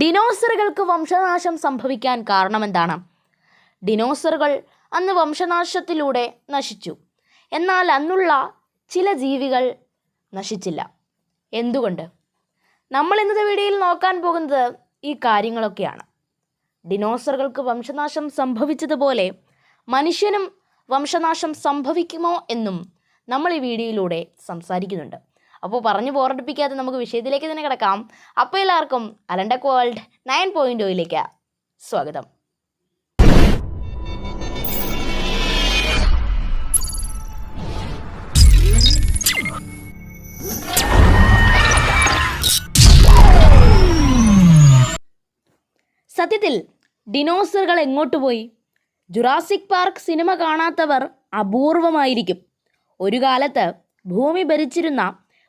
ഡിനോസറുകൾക്ക് വംശനാശം സംഭവിക്കാൻ കാരണമെന്താണ്? ഡിനോസറുകൾ അന്ന് വംശനാശത്തിലൂടെ നശിച്ചു. എന്നാൽ അന്നുള്ള ചില ജീവികൾ നശിച്ചില്ല. എന്തുകൊണ്ട്? നമ്മൾ ഇന്നത്തെ വീഡിയോയിൽ നോക്കാൻ പോകുന്നത് ഈ കാര്യങ്ങളൊക്കെയാണ്. ഡിനോസറുകൾക്ക് വംശനാശം സംഭവിച്ചതുപോലെ മനുഷ്യനും വംശനാശം സംഭവിക്കുമോ എന്നും നമ്മൾ ഈ വീഡിയോയിലൂടെ സംസാരിക്കുന്നുണ്ട്. അപ്പോൾ പറഞ്ഞു ബോറടിപ്പിക്കാതെ നമുക്ക് വിഷയത്തിലേക്ക് തന്നെ കിടക്കാം. അപ്പോൾ എല്ലാവർക്കും അലണ്ടക് വേൾഡ് നയൻ പോയിന്റ് ഒയിലേക്ക് സ്വാഗതം. സത്യത്തിൽ ഡിനോസറുകൾ എങ്ങോട്ട് പോയി? ജുറാസിക് പാർക്ക് സിനിമ കാണാത്തവർ അപൂർവമായിരിക്കും. ഒരു കാലത്ത് ഭൂമി ഭരിച്ചിരുന്ന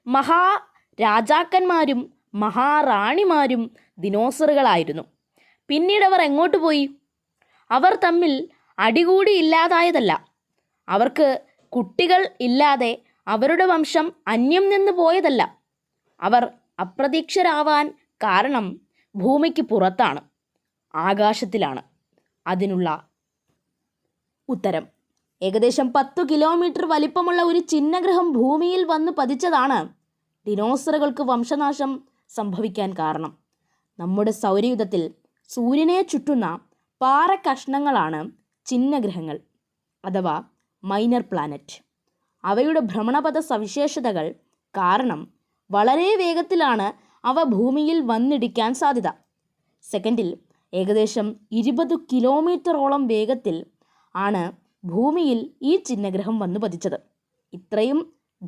മഹാ രാജാക്കന്മാരും മഹാറാണിമാരും ദിനോസറുകളായിരുന്നു. പിന്നീട് അവർ എങ്ങോട്ട് പോയി? അവർ തമ്മിൽ അടികൂടി ഇല്ലാതായതല്ല. അവർക്ക് കുട്ടികൾ ഇല്ലാതെ അവരുടെ വംശം അന്യം നിന്ന് പോയതല്ല. അവർ അപ്രതീക്ഷരാവാൻ കാരണം ഭൂമിക്ക് പുറത്താണ് ആകാശത്തിലാണ്. അതിനുള്ള ഉത്തരം. ഏകദേശം പത്തു കിലോമീറ്റർ വലിപ്പമുള്ള ഒരു ചിഹ്നഗ്രഹം ഭൂമിയിൽ വന്ന് പതിച്ചതാണ്. ഡിനോസറുകൾക്ക് വംശനാശം സംഭവിക്കാൻ കാരണം. നമ്മുടെ സൗരയുധത്തിൽ സൂര്യനെ ചുറ്റുന്ന പാറ കഷ്ണങ്ങളാണ് ചിഹ്നഗ്രഹങ്ങൾ അഥവാ മൈനർ പ്ലാനറ്റ്. അവയുടെ ഭ്രമണപഥ സവിശേഷതകൾ കാരണം വളരെ വേഗത്തിലാണ് അവ ഭൂമിയിൽ വന്നിടിക്കാൻ സാധ്യത. സെക്കൻഡിൽ ഏകദേശം ഇരുപത് കിലോമീറ്ററോളം വേഗത്തിൽ ആണ് ഭൂമിയിൽ ഈ ചിഹ്നഗ്രഹം വന്നു പതിച്ചത് ഇത്രയും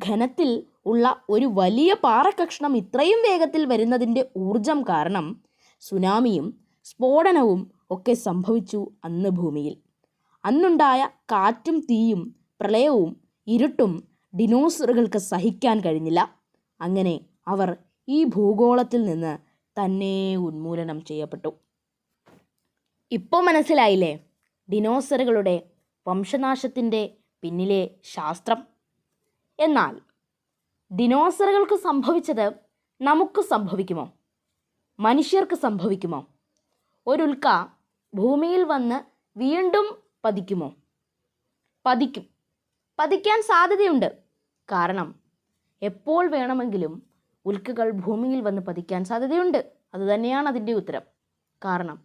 ഘനത്തിൽ ഉള്ള ഒരു വലിയ പാറക്കഷ്ണം ഇത്രയും വേഗത്തിൽ വരുന്നതിന്റെ ഊർജം കാരണം സുനാമിയും സ്ഫോടനവും ഒക്കെ സംഭവിച്ചു അന്ന് ഭൂമിയിൽ. അന്നുണ്ടായ കാറ്റും തീയും പ്രളയവും ഇരുട്ടും ഡിനോസറുകൾക്ക് സഹിക്കാൻ കഴിഞ്ഞില്ല. അങ്ങനെ അവർ ഈ ഭൂഗോളത്തിൽ നിന്ന് തന്നെ ഉന്മൂലനം ചെയ്യപ്പെട്ടു. ഇപ്പോൾ മനസ്സിലായില്ലേ? ഡിനോസറുകളുടെ വംശനാശത്തിന്റെ പിന്നിലെ ശാസ്ത്രം. എന്നാൽ ഡിനോസറുകൾക്ക് സംഭവിച്ചത് നമുക്ക് സംഭവിക്കുമോ? മനുഷ്യർക്ക് സംഭവിക്കുമോ? ഒരു ഉൽക്ക ഭൂമിയിൽ വന്ന് വീണ്ടും പതിക്കുമോ? പതിക്കും. പതിക്കാൻ സാധ്യതയുണ്ട്. കാരണം എപ്പോൾ വേണമെങ്കിലും ഉൽക്കകൾ ഭൂമിയിൽ വന്ന് പതിക്കാൻ സാധ്യതയുണ്ട്. അതുതന്നെയാണ് അതിന്റെ ഉത്തരം. കാരണം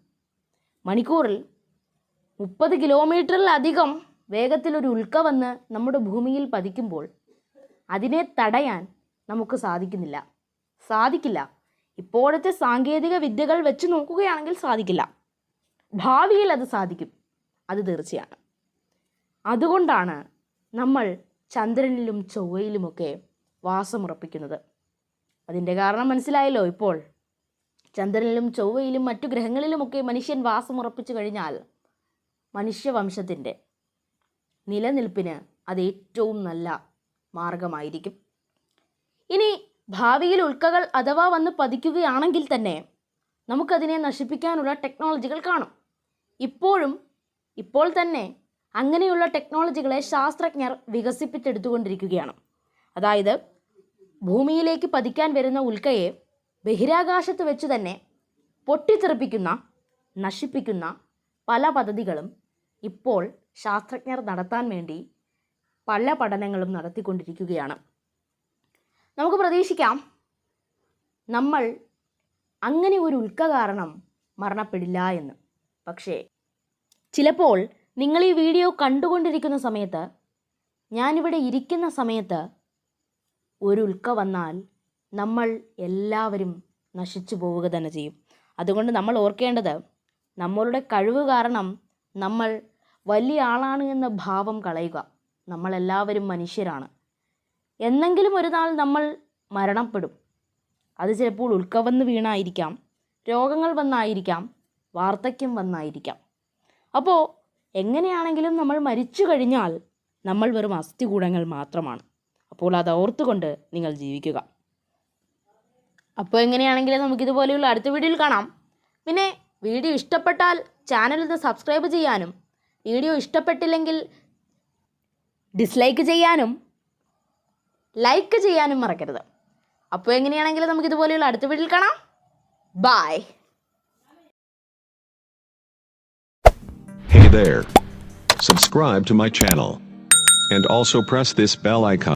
മണിക്കൂറിൽ മുപ്പത് കിലോമീറ്ററിലധികം വേഗത്തിൽ ഒരു ഉൽക്ക വന്ന് നമ്മുടെ ഭൂമിയിൽ പതിക്കുമ്പോൾ അതിനെ തടയാൻ നമുക്ക് സാധിക്കുന്നില്ല. സാധിക്കില്ല. ഇപ്പോഴത്തെ സാങ്കേതിക വിദ്യകൾ വെച്ച് നോക്കുകയാണെങ്കിൽ സാധിക്കില്ല. ഭാവിയിൽ അത് സാധിക്കും. അത് തീർച്ചയാണ്. അതുകൊണ്ടാണ് നമ്മൾ ചന്ദ്രനിലും ചൊവ്വയിലുമൊക്കെ വാസമുറപ്പിക്കുന്നത് അതിന്റെ കാരണം മനസ്സിലായല്ലോ ഇപ്പോൾ. ചന്ദ്രനിലും ചൊവ്വയിലും മറ്റു ഗ്രഹങ്ങളിലുമൊക്കെ മനുഷ്യൻ വാസമുറപ്പിച്ചു കഴിഞ്ഞാൽ മനുഷ്യവംശത്തിന്റെ നിലനിൽപ്പിന് അത് ഏറ്റവും നല്ല മാർഗമായിരിക്കും. ഇനി ഭാവിയിൽ ഉൽക്കകൾ അഥവാ വന്ന് പതിക്കുകയാണെങ്കിൽ തന്നെ നമുക്കതിനെ നശിപ്പിക്കാനുള്ള ടെക്നോളജികൾ കാണും. ഇപ്പോഴും ഇപ്പോൾ തന്നെ അങ്ങനെയുള്ള ടെക്നോളജികളെ ശാസ്ത്രജ്ഞർ വികസിപ്പിച്ചെടുത്തുകൊണ്ടിരിക്കുകയാണ്. അതായത് ഭൂമിയിലേക്ക് പതിക്കാൻ വരുന്ന ഉൽക്കയെ ബഹിരാകാശത്ത് വെച്ച് തന്നെ പൊട്ടിത്തെറിപ്പിക്കുന്ന നശിപ്പിക്കുന്ന പല പദ്ധതികളും ഇപ്പോൾ ശാസ്ത്രജ്ഞർ നടത്താൻ വേണ്ടി പല പഠനങ്ങളും നടത്തിക്കൊണ്ടിരിക്കുകയാണ്. നമുക്ക് പ്രതീക്ഷിക്കാം നമ്മൾ അങ്ങനെ ഒരു ഉൽക്ക കാരണം മരണപ്പെടില്ല എന്ന്. പക്ഷേ ചിലപ്പോൾ നിങ്ങൾ ഈ വീഡിയോ കണ്ടുകൊണ്ടിരിക്കുന്ന സമയത്ത് ഞാനിവിടെ ഇരിക്കുന്ന സമയത്ത് ഒരു ഉൽക്ക വന്നാൽ നമ്മൾ എല്ലാവരും നശിച്ചു പോവുക തന്നെ ചെയ്യും. അതുകൊണ്ട് നമ്മൾ ഓർക്കേണ്ടത് നമ്മളുടെ കഴിവ് കാരണം നമ്മൾ വലിയ ആളാണ് എന്ന ഭാവം കളയുക. നമ്മളെല്ലാവരും മനുഷ്യരാണ്. എന്നെങ്കിലും ഒരു നാൾ നമ്മൾ മരണപ്പെടും. അത് ചിലപ്പോൾ ഉൽക്കവന്ന് വീണായിരിക്കാം രോഗങ്ങൾ വന്നായിരിക്കാം വാർദ്ധക്യം വന്നായിരിക്കാം. അപ്പോൾ എങ്ങനെയാണെങ്കിലും നമ്മൾ മരിച്ചു കഴിഞ്ഞാൽ നമ്മൾ വെറും അസ്ഥികൂടങ്ങൾ മാത്രമാണ്. അപ്പോൾ അത് ഓർത്തുകൊണ്ട് നിങ്ങൾ ജീവിക്കുക. അപ്പോൾ എങ്ങനെയാണെങ്കിലും നമുക്കിതുപോലെയുള്ള അടുത്ത വീഡിയോയിൽ കാണാം. പിന്നെ വീഡിയോ ഇഷ്ടപ്പെട്ടാൽ ചാനലിൽ നിന്ന് സബ്സ്ക്രൈബ് ചെയ്യാനും വീഡിയോ ഇഷ്ടപ്പെട്ടില്ലെങ്കിൽ ഡിസ്ലൈക്ക് ചെയ്യാനും ലൈക്ക് ചെയ്യാനും മറക്കരുത് അപ്പോൾ എങ്ങനെയാണെങ്കിലും നമുക്കിതുപോലെയുള്ള അടുത്ത വീട്ടിൽ കാണാം bye Hey there. Subscribe to my channel. And also press this bell icon.